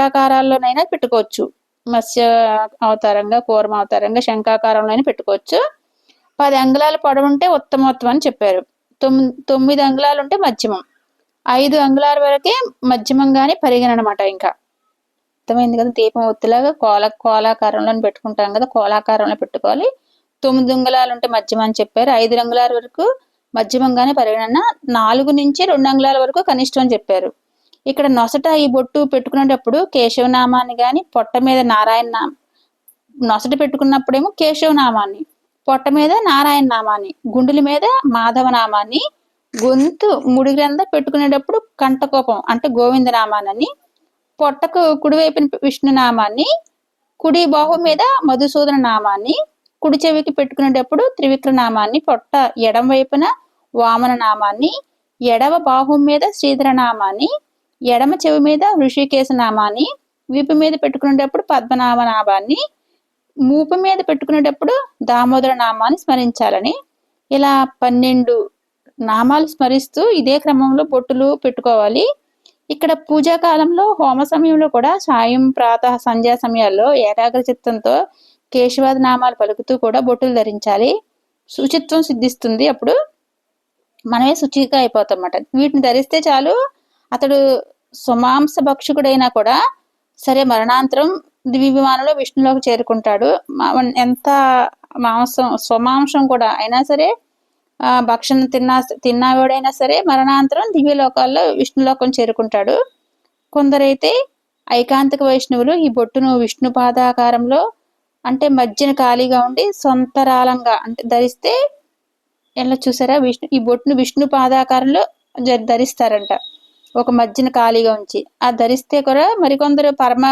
శంఖాకారాల్లోనైనా పెట్టుకోవచ్చు. మత్స్య అవతారంగా కూరం అవతారంగా శంఖాకారంలోనే పెట్టుకోవచ్చు. పది అంగుళాల పొడవు ఉంటే ఉత్తమోత్తమం అని చెప్పారు. తొమ్మిది తొమ్మిది అంగుళాలు ఉంటే మధ్యమం. ఐదు అంగుళాల వరకే మధ్యమంగానే పరిగణ అనమాట ఇంకా. అర్థమైంది కదా? దీపం ఒత్తిలాగా కోల కోలాకారంలో పెట్టుకుంటాం కదా? కోలాకారంలో పెట్టుకోవాలి. తొమ్మిది అంగుళాలు ఉంటే మధ్యమం అని చెప్పారు. ఐదు అంగుళాల వరకు మధ్యమంగానే పరిగణన నాలుగు నుంచి రెండు అంగుళాల వరకు కనిష్టం అని చెప్పారు. ఇక్కడ నొసట ఈ బొట్టు పెట్టుకునేటప్పుడు కేశవనామాన్ని కానీ పొట్ట మీద నారాయణ నొసట పెట్టుకున్నప్పుడేమో కేశవనామాన్ని పొట్ట మీద నారాయణ నామాన్ని గుండెల మీద మాధవ నామాన్ని గొంతు ముడి గ్రంథ పెట్టుకునేటప్పుడు కంఠకోపం అంటే గోవింద నామాన్ని పొట్టకు కుడివైపున విష్ణు నామాన్ని కుడి బాహు మీద మధుసూదన నామాన్ని కుడి చెవికి పెట్టుకునేటప్పుడు త్రివిక్ర నామాన్ని పొట్ట ఎడం వైపున వామన నామాన్ని ఎడవ బాహు మీద శ్రీధర నామాన్ని ఎడమ చెవి మీద ఋషికేశ నామాన్ని వీపు మీద పెట్టుకునేటప్పుడు పద్మనాభ నామాన్ని మూపు మీద పెట్టుకునేటప్పుడు దామోదర నామాన్ని స్మరించాలని. ఇలా పన్నెండు నామాలు స్మరిస్తూ ఇదే క్రమంలో బొట్టులు పెట్టుకోవాలి. ఇక్కడ పూజా కాలంలో హోమ సమయంలో కూడా సాయం ప్రాత సంధ్యా సమయాల్లో ఏకాగ్ర చిత్తంతో కేశవాద నామాలు పలుకుతూ కూడా బొట్టులు ధరించాలి. శుచిత్వం సిద్ధిస్తుంది అప్పుడు. మనమే శుచిగా అయిపోతాం అన్నమాట. వీటిని ధరిస్తే చాలు అతడు సుమాంస భక్షకుడైనా కూడా సరే మరణాంతరం దివ్య విమానంలో విష్ణులోకి చేరుకుంటాడు. ఎంత మాంసం స్వమాంసం కూడా అయినా సరే భక్షణ తిన్నా తిన్నవాడైనా సరే మరణాంతరం దివ్యలోకాల్లో విష్ణులోకం చేరుకుంటాడు. కొందరైతే ఐకాంతిక వైష్ణవులు ఈ బొట్టును విష్ణు పాదాకారంలో అంటే మధ్యన ఖాళీగా ఉండి సొంతరాలంగా అంటే ధరిస్తే ఎలా చూసారా? విష్ణు ఈ బొట్టును విష్ణు పాదాకారంలో ధరిస్తారంట. ఒక మధ్యన ఖాళీగా ఉంచి ఆ ధరిస్తే కూడా మరికొందరు పరమ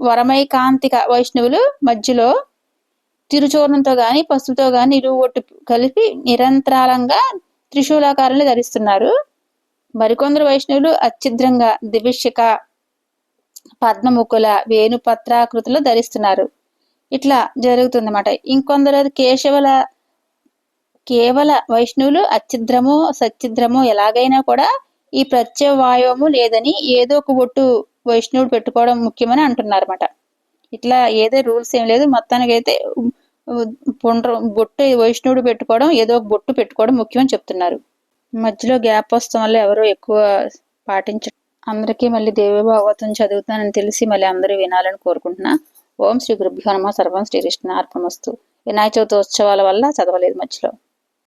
వరమైకాంతిక వైష్ణవులు మధ్యలో తిరుచూర్ణంతో గాని పసుపుతో గాని ఇరువు ఒట్టు కలిపి నిరంతరాలంగా త్రిశూలాకారంలో ధరిస్తున్నారు. మరికొందరు వైష్ణవులు అత్యుద్రంగా దివిషిక పద్మముకుల వేణుపత్రాకృతులు ధరిస్తున్నారు. ఇట్లా జరుగుతుందన్నమాట. ఇంకొందరు కేశవుల కేవల వైష్ణవులు అచ్చిద్రము సచ్చిద్రము ఎలాగైనా కూడా ఈ ప్రత్యవాయవము లేదని ఏదో ఒక బొట్టు వైష్ణవుడు పెట్టుకోవడం ముఖ్యమని అంటున్నారన్నమాట. ఇట్లా ఏదో రూల్స్ ఏం లేదు. మొత్తానికి అయితే పుండ్ర బొట్టు వైష్ణవుడు పెట్టుకోవడం ఏదో ఒక బొట్టు పెట్టుకోవడం ముఖ్యమని చెప్తున్నారు. మధ్యలో గ్యాప్ వస్తాం వల్ల ఎవరు ఎక్కువ పాటించడం అందరికీ మళ్ళీ దేవి భాగవతం చదువుతానని తెలిసి మళ్ళీ అందరూ వినాలని కోరుకుంటున్నా. ఓం శ్రీ గురుభ్యో నమ. సర్వం శ్రీకృష్ణ అర్పణమస్తు వినాయక చవితి ఉత్సవాల వల్ల చదవలేదు మధ్యలో.